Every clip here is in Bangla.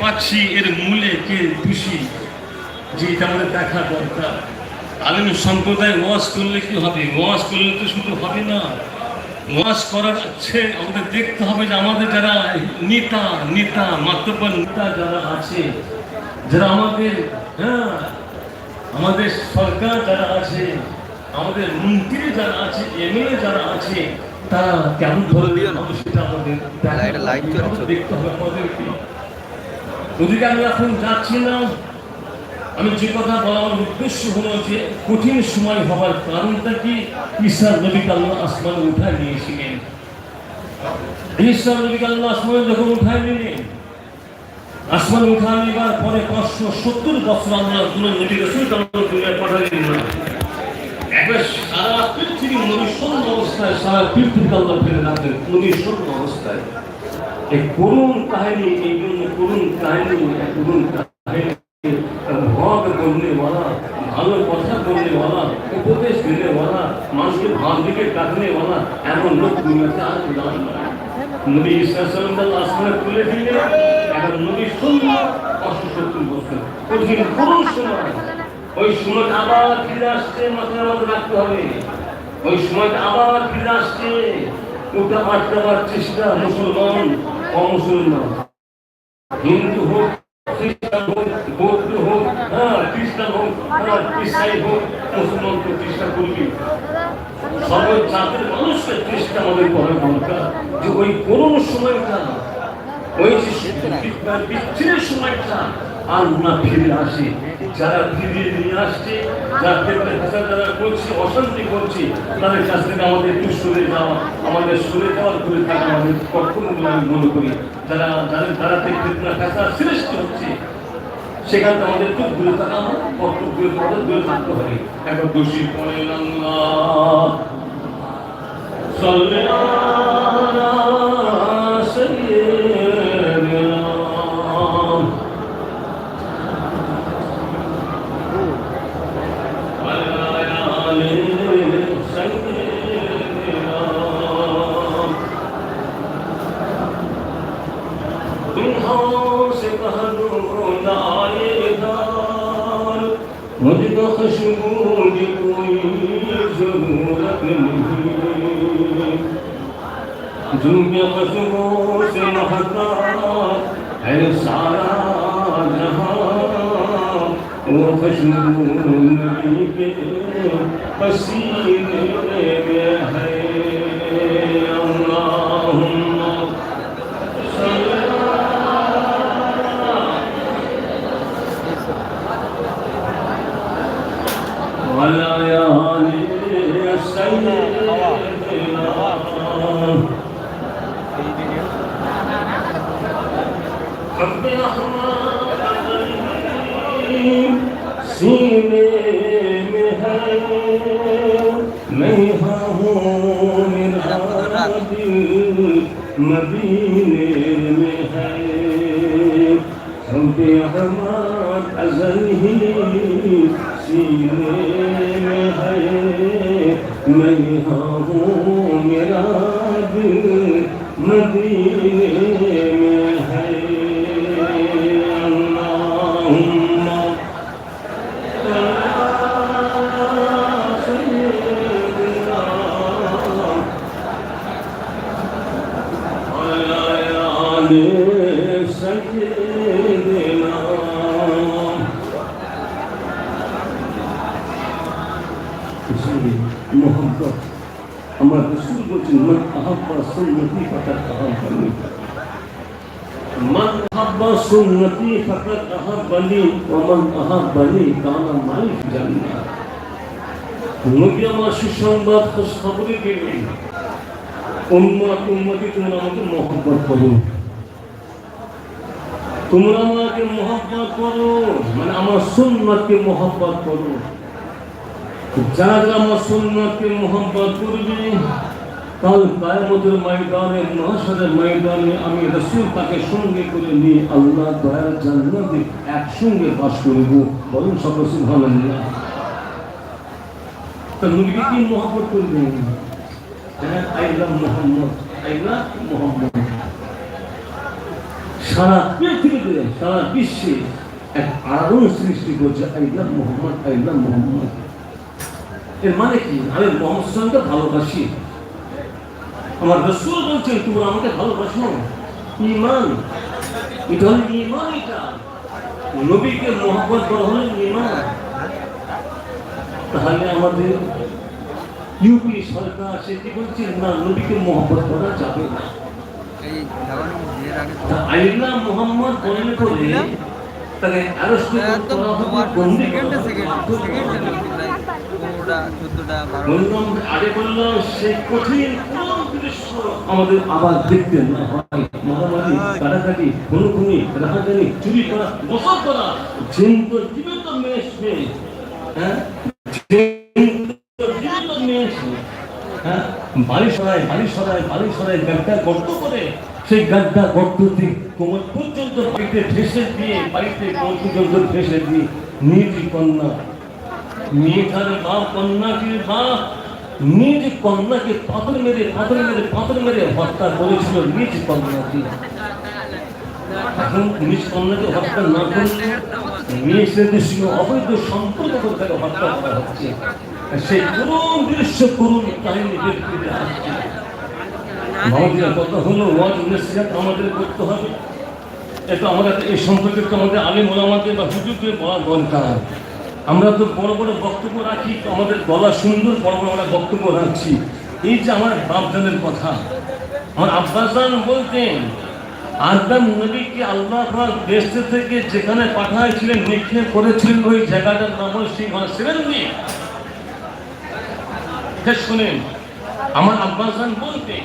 পাচ্ছি এর মূলে কে খুশি যে এটা আমাদের দেখা দরকার। আলিম সম্প্রদায় ওয়াজ করলে কি হবে? ওয়াজ করলে তো শুধু হবে না। ওয়াজ করার আছে আমাদের দেখতে হবে যে আমাদের যারা নেতা নেতা মাতব্বর নেতা যারা আছে যারা আমাদের হ্যাঁ আমাদের সরকার যারা আছে আমাদের মন্ত্রী যারা আছে এমএলএ যারা আছে তারা কেমন ধরনের মানুষ সেটা আমাদের। দেখতে হবে আমাদেরকে ওদিকে আমি এখন যাচ্ছি না। আমি যে কথা বলার উদ্দেশ্য হলো যে কঠিন সময় হওয়ার কারণটা কি? ঈশ্বর নবীকে আল্লাহ আসমানে উঠায় নিয়েছিলেন। ঈশ্বর নবীকে আল্লাহ আসমানে যখন উঠায় নিলেন, আসমানে উঠায় নেবার পরে পাঁচশো সত্তর বছর আমরা কোনো নবী রসুল দুনিয়ায় পাঠালেন না। সারা পৃথিবী নবীশূন্য অবস্থায়, সারা পৃথিবীকে আল্লাহ ফেলে রাখলেন নবীশূন্য অবস্থায়। এই করুণ কাহিনী, এই চাইনি এবং হক বনেওয়ালা ভালো কথা বলনেওয়ালা উপদেশ দেনেওয়ালা মানুষকে ভালো দিকে ডাকনেওয়ালা এমন লোক দুনিয়াতে আর উদাহরণ নবী ইসলাম আসমানে তুলে দিলেন এখন নবী সুন্দর অশো বছর কঠিন কোন সময় ওই সময়টা আবার ফিরে আসছে মাথায় আমাদের রাখতে হবে ওই সময় আবার ফিরে আসছে ওটা আটকাবার চেষ্টা মুসলমান, অমুসলমান। হিন্দু হোক, খ্রিস্টান হোক, বৌদ্ধ হোক হ্যাঁ খ্রিস্টান হোক হ্যাঁ ইসাই হোক, মুসলমান প্রতিষ্ঠা করবি। সকল জাতির মানুষকে চেষ্টা আমাদের করা দরকার যে ওই পুরনো সময়টা ওই যে বিচ্ছিন্ন সময়টা আর না ফিরে আসে। যারা ফিরিয়ে নিয়ে আসছে, যারা ক্ষেত্রে হাজার যারা করছে, অশান্তি করছে, তাদের কাছ থেকে আমাদের একটু সরে যাওয়া, আমাদের সরে যাওয়ার করে থাকা আমাদের কখনো আমি মনে করি। যারা, যাদের দ্বারাতে ফেতনা ফেসার সৃষ্টি হচ্ছে, সেখান থেকে আমাদের একটু দূরে থাকা আমার কর্তব্য আমাদের দূরে থাকতে হবে। একবার দোষী পড়ে আল্লাহ منها سبهد نار الدار مدبخ على نهار. रहमान अजल ही सीने में है मैं यहाँ हूँ मेरा दिल मदीने সুন্নতি নবী আমার সুসংবাদ খোঁজ তোমরা আমাকে মহব্বত করো তোমরা আমাকে মহব্বত করো মানে আমার সুন্নতকে মহব্বত করো যারা আমার সুন্নতকে মহব্বত করবে কাল কায়ামতের ময়দানে মহাসরের ময়দানে আমি রসুল তাকে সঙ্গে করে নিয়ে আল্লাহ দয়ার জান্নাতে একসঙ্গে বাস করব। বলুন সকল সুবহানাল্লাহ। তা নবীকে কি মহব্বত করবেন? হ্যাঁ I love Mohammad, I love Mohammad. সারা পৃথিবীতে সারা বিশ্বে এক আলোড়ন সৃষ্টি করছে আইলাম মোহাম্মদ আইলাম মোহাম্মদ। এর মানে কি? আমি মোহাম্মদ ভালোবাসি। আমার রসুল বলছেন তোমরা আমাকে ভালোবাসো ইমান এটা হল ইমান এটা নবীকে মোহাম্মদ করা হল ইমান তাহলে আমাদের ইউপি সরকার সে কি বলছে না নবীকে মোহাম্মদ করা যাবে না আইলা মোহাম্মদ বললে করে তাকে অ্যারেস্ট হ্যাঁ, করা হবে বন্দি করা হবে, বললাম কঠিন আমাদের আবার দেখতে না হয় মারামারি কাটাকাটি, খুনোখুনি, রাহাজানি, চুরি করা বসত করা, জীবন্ত জীবিত মেয়েছে হ্যাঁ? জীবন্ত মেয়েছে হ্যাঁ? বাড়ি সরাই বাড়ি সরাই বাড়ি সরাই গাড্ডা গর্ত করে, সেই গাড্ডা গর্ত দিয়ে কোমর পর্যন্ত বাড়িতে ঠেসে দিয়ে, বাড়িতে কোমর পর্যন্ত ঠেসে দিয়ে, নিজ কন্যা মেয়েটার বাপ কন্যাকে বাপ নিজ কন্যাকে পাথর মেরে পাথর মেরে পাথর মেরে হত্যা করেছিল নিজ কন্যাকে এখন নিজ কন্যাকে হত্যা না করলে অবৈধ সম্পর্ক হত্যা করা হচ্ছে। সেই দৃশ্য কাহিনী আসছে। আমাদের কথা হলো, ওয়াজ আমাদের করতে হবে। এটা আমরা এই সম্পর্কে আমাদের আলিম ওলামাদের বা হুজুরদের বলা দরকার। আমরা তো বড় বড় বক্তব্য রাখি আমাদের গলা সুন্দর, বড় বড় আমরা বক্তব্য রাখছি। এই যে আমার বাপজানের কথা, আমার আব্বাসান বলতেন, আদম নবীকে আল্লাহ দেশ থেকে যেখানে পাঠাইছিলেন, নিক্ষেপ করেছিলেন, ওই জায়গাটার নাম হল সিংহ সিরেন্দ্রি শুনেন। আমার আব্বাসান বলতেন,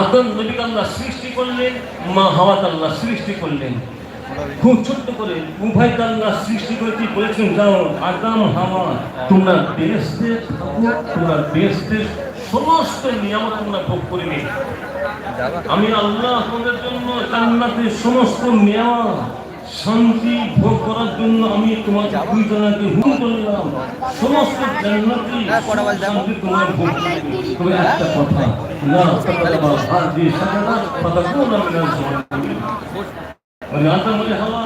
আদম নবীকে আল্লাহ সৃষ্টি করলেন, মা হাওয়াত আল্লাহ সৃষ্টি করলেন। খুব ছোট্ট করে উভয় আল্লাহ সৃষ্টি করে কি বলেছেন যাও আদম হাওয়া তোমরা বেহেস্তে থাকো তোমরা বেহেস্তের সমস্ত নিয়ামত তোমরা ভোগ করে নিও যাবা আমি আল্লাহ তোমাদের জন্য জান্নাতের সমস্ত নিয়ামত শান্তি ভোগ করার জন্য আমি তোমাকে দুইজনকে হুকুম করলাম সমস্ত জান্নাতি হ্যাঁ। শান্তি তোমার ভোগ তবে একটা কথা না মানে আদম বলে, হাওয়া।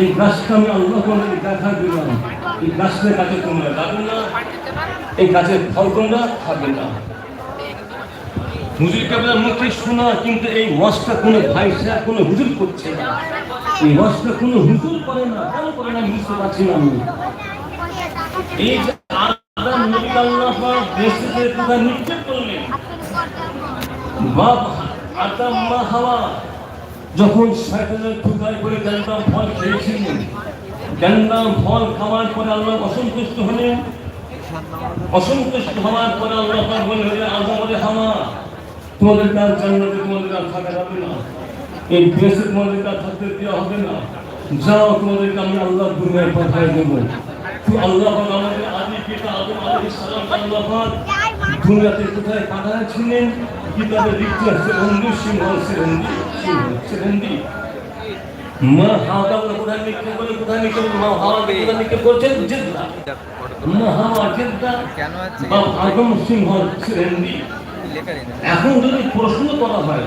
এই গাছটা আমি আল্লাহ তোমাকে দেখা দিলাম। এই গাছের কাছে তোমরা যাবে না। এই গাছের ফল তোমরা খাবে না। হুজুর কেবলা মুখে শোনা, কিন্তু এই ওয়াজটা কোনো ভাই সাহেব কোনো হুজুর করছে না। এই ওয়াজটা কোনো হুজুর করে না, কেন করে না, বুঝতে পারছি না আমি। এই যে আদম নবী আল্লাহ দেশে কোথা নিক্ষেপ করলেন। বাপ আদম মা হাওয়া। যখন শয়তানের ঠুকাই করে জানতাম ফল খেয়েছিলেন জানতাম ফল খাওয়ার পরে আল্লাহ অসন্তুষ্ট হলেন। অসন্তুষ্ট হওয়ার পরে আল্লাহ বলে হলে আজমরে হাওয়া, তোমাদের কাজ জান্নাতে তোমাদের কাজ থাকা যাবে না। এই দেশে তোমাদের কাজ থাকতে দেওয়া হবে না। যাও, তোমাদেরকে আমি আল্লাহ দুনিয়ায় পাঠিয়ে দেবো। তো আল্লাহ আমাদের আদি পিতা আদম আলাইহিস সালাম আল্লাহ দুনিয়াতে কোথায় পাঠাচ্ছিলেন কিতাবে লিখতে আছে? অন্য সিংহ সিরন্দি সিরন্দি মা হাওয়া কোথায় নিক্ষেপ করে কোথায় নিক্ষেপ মা হাওয়া কোথায় নিক্ষেপ করছেন জিদ্দা। মা হাওয়া জিদ্দা। কেন আছে? বা আদম সিংহ সিরন্দি লেখা নেই না। এখন যদি প্রশ্ন করা হয়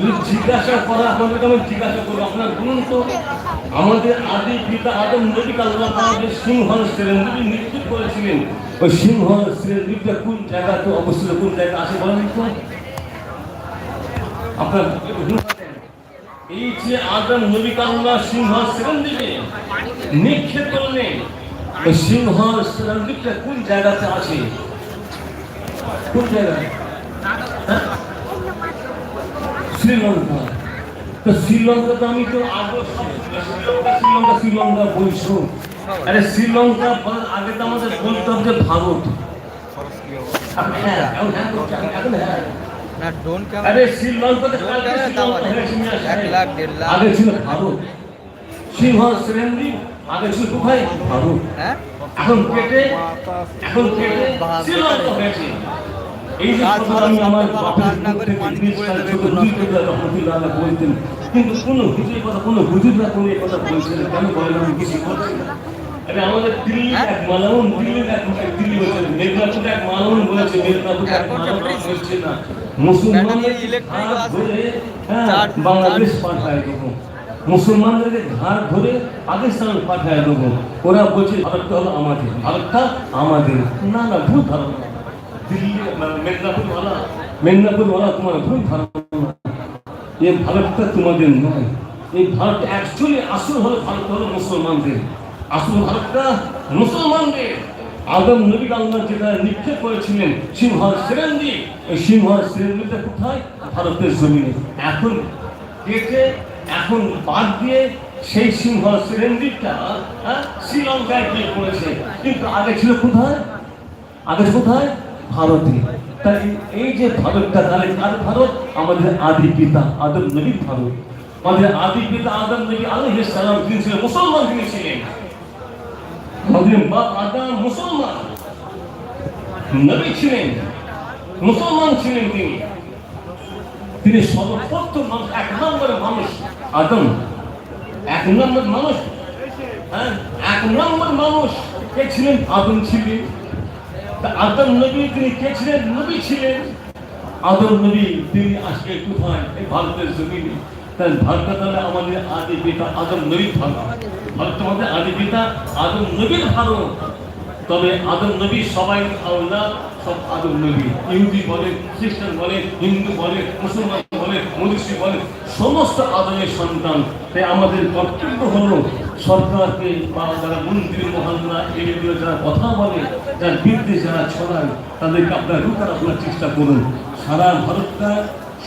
যদি জিজ্ঞাসা করা হবে তো আমি জিজ্ঞাসা করব আপনার বলুন তো আমাদের আদি পিতা আদম নবী আল্লাহ সিংহ শ্রেণি নিশ্চিত করেছিলেন ওই সিংহ শ্রেণীটা কোন জায়গাতে অবস্থিত কোন জায়গা আছে বলেন তো? কোন জায়গাতে আছে? হ্যাঁ? শ্রীলঙ্কা। তো আমি তো আগে শ্রীলঙ্কা শ্রীলঙ্কা বলছো আরে শ্রীলঙ্কা তো আমাদের বলতাম যে ভারত হ্যাঁ, হ্যাঁ হ্যাঁ। না ডোন কেমন আরে শ্রীলঙ্কাতে এক লাখ, দেড় লাখ। আগে ছিল ভারত সিংহ শ্রেণি আগে ছিল কোথায়? ভারত হ্যাঁ? এখন কেটে এখন কেটে শ্রীলঙ্কা হয়েছে। এই যে আমি আমার বাপের করে পানি বলতেন কিন্তু কোনো হুজুর কথা কোনো হুজুররা কোনো এই কথা বলছে না। কেন বলেন আমি কিছু করছি আমাদের দিল্লি এক মালাউন দিল্লির এক এক দিল্লি বলছে মেদিনীপুর এক মালাউন বলেছে মেদিনীপুর এক মালাউন বলছে না। মুসলমানদের। ধরে হ্যাঁ, বাংলাদেশ পাঠায় দেবো। মুসলমানদেরকে ঘাড় ধরে পাকিস্তান পাঠায় দেবো। ওরা বলছে ভারতটা হলো আমাদের ভারতটা আমাদের। না না ভুল ধারণা। দিল্লি মেদিনীপুর ওয়ালা মেদিনীপুর ওয়ালা তোমার ভুল ধারণা। এই ভারতটা তোমাদের নয়। এই ভারত অ্যাকচুয়ালি আসল হলো ভারত হলো মুসলমানদের। আসল ভারতটা মুসলমানদের। আদম নবী আল্লাহ যেটা নিক্ষেপ করেছিলেন সিংহর সেরেন্দি এই সিংহর সেরেন্দিটা কোথায়? ভারতের জমিনে। এখন কেটে এখন বাদ দিয়ে সেই সিংহ সেরেন্দিটা হ্যাঁ, শ্রীলঙ্কায় গিয়ে পড়েছে। কিন্তু আগে ছিল কোথায়? আগে কোথায়? ভারতে। তাই এই যে ভারতটা তাহলে কার ভারত? আমাদের আদি পিতা আদম নবীর ভারত। আমাদের আদি পিতা আদম নবী আলাইহিস সালাম তিনি ছিলেন মুসলমান তিনি ছিলেন আমাদের বাপ আদম মুসলমান। নবী ছিলেন, মুসলমান ছিলেন তিনি। তিনি সর্বপ্রথম মানুষ, এক নম্বরের মানুষ। আদম, এক নম্বর মানুষ। হ্যাঁ এক নম্বর মানুষ। কে ছিলেন? আদম ছিলেন। আদম নবী, তিনি কে ছিলেন? নবী ছিলেন। আদম নবী, তিনি আজকে কোথায়? এই ভারতের জমিনে। তাই ভারত তাহলে আমাদের আদি পিতা আদম নবীর ভারত ভারত আমাদের আদি পিতা আদম নবীর ভারত তবে আদম নবী সবাই আল্লাহ, সব আদম নবী। ইহুদি বলে, খ্রিস্টান বলে, হিন্দু বলে, মুসলমান বলে মনীষী বলে, সমস্ত আদমের সন্তান। তাই আমাদের কর্তব্য হলো সরকারকে বা যারা মন্ত্রী মহল্লা এগুলো যারা কথা বলে, যারা বিরুদ্ধে যারা ছড়ায়, তাদেরকে আপনারা রুখার আপনার চেষ্টা করুন। সারা ভারতটা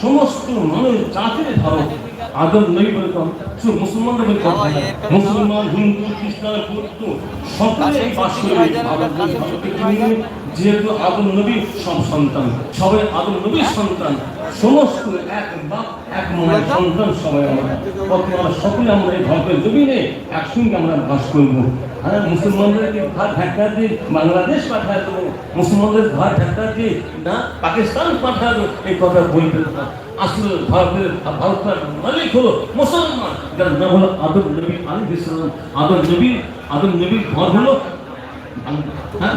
সমস্ত মানুষ জাতির ভারত। আদম নই বলে তো শুধু মুসলমানদের বলে কথা মুসলমান হিন্দু খ্রিস্টান বৌদ্ধ সকলে বাস করে এই ভারতের জন্য যেহেতু আদম নবী সব সন্তান সবাই আদম নবীর সন্তান সমস্ত এক বাপ এক মায়ের সন্তান সবাই আমরা। বর্তমানে সকলে আমরা এই ভারতের জমিনে একসঙ্গে আমরা বাস করব। হ্যাঁ মুসলমানদেরকে ঘর ধাক্কা দিয়ে বাংলাদেশ পাঠায় দেবো? মুসলমানদের ঘর ধাক্কা দিয়ে না পাকিস্তান পাঠায় দেবো? এই কথা বলতে আসলে ভারতের ভারতের মালিক হলো মুসলমান। যার নাম হলো আদম নবী আলী ইসলাম আদম আদম নবীর ঘর হলো হ্যাঁ।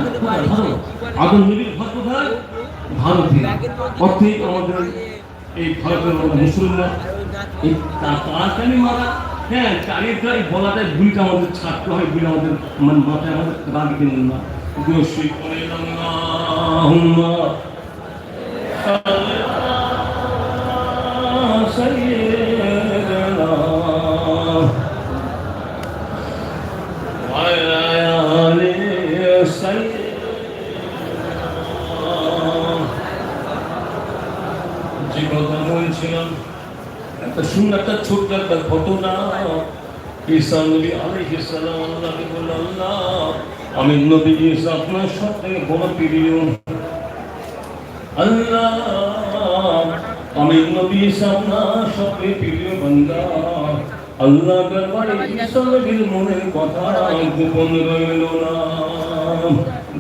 আদম নবীর ঘর কোথায়? অর্থে আমাদের এই ভারতের মুসলমান এই মারা হ্যাঁ এই বলাটাই ভুলটা আমাদের ছাড়তে হয় আমাদের মানে মাথায় আমাদের না করে সাল্লি আলা সাইয়্যিদিনা ওয়া আলা আলি সাইয়্যিদিনা কথা বলছিলাম একটা একটা ছোট্ট একটা ঘটনা। আমি নবী আপনার আল্লাহ, আমি নবী আপনার সব থেকে প্রিয় বান্দা। আল্লাহ মনের কথা গোপন রইল না।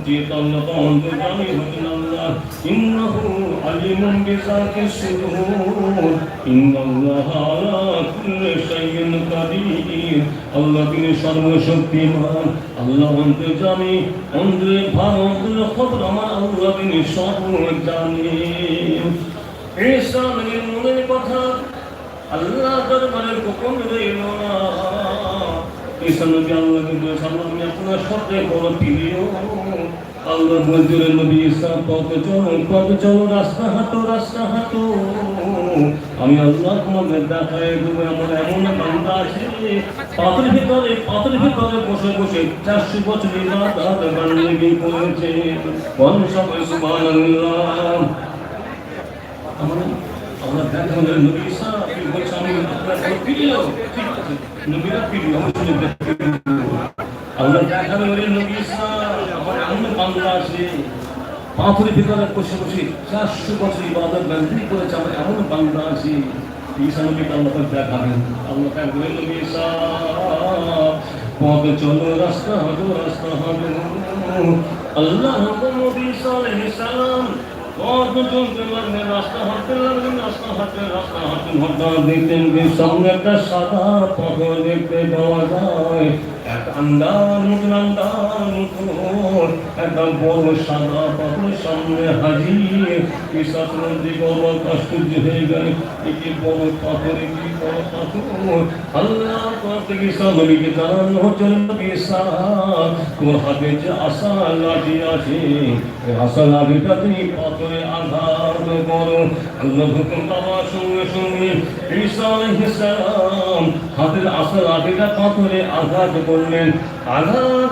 যে আল্লাহ অন্তর জানি হতেন আল্লাহ ইন্নাহু আলিমুন বিযাতি সুদূর। ইন্নাল্লাহ আলা কুল্লি শাইইন কাদির। আল্লাহ তিনি সর্বশক্তিমান। আল্লাহ অন্তর জানি, অন্তরে ভার অন্তরে খবর আমার আল্লাহ তিনি সব জানি ঈসা নবীর মনের কথা আল্লাহ দরবারে গোপন রইল না। ঈসা নবী আল্লাহকে বলেছেন আমি আপনার সবচেয়ে বড় প্রিয়। আল্লাহ মজুরে নবী ঈসা পথ চলো পথ চলো, রাস্তা হাঁটো রাস্তা হাঁটো। আমি আল্লাহ তোমাদের দেখায় দেবো, এমন এমন বান্দা আছে পাথরের ভিতরে পাথরের ভিতরে বসে বসে চারশো বছর ইবাদত বান্দেগি করেছে বল সবাই, সুবহানাল্লাহ। আমরা আমরা দেখা হলে নবী কি বলছে, আমি আপনার প্রিয় নবীরা প্রিয় দেখতে আমরা দেখা হলে নবী ঈসা আমার এমন বাংলা আছে পাথরের ভিতরে বসে বসে চারশো বছর ইবাদত বন্দী করেছে আমার এমন বাংলা আছে ঈসা নবীকে আল্লাহ তাআলা দেখাবেন। আল্লাহ তাআলা বলেন পথ চলো, রাস্তা রাস্তা আল্লাহ পথ দেখতেন সামনে একটা সাদা পাথর দেখতে পাওয়া যায়। এক আন্দার মতন আন্দার মতন একটা বড় পাথর সামনে হাজির। বিশ্বাস নদী বড় আশ্চর্য হয়ে গেল। কি বড় পাথর কি বড় পাথর? আল্লাহ থেকে সাগরীকে জানানো জন্য বিশ্বাস তোর হাতে যে আশা লাঠি আছে আশা আঘাত করো আল্লাহ হুকুম পাওয়ার সঙ্গে সঙ্গে ঈসা হাতের আশা লাঠিটা পাথরে আঘাত করলেন। আঘাত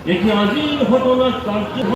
নবী একটি আজিব ঘটনা কার্য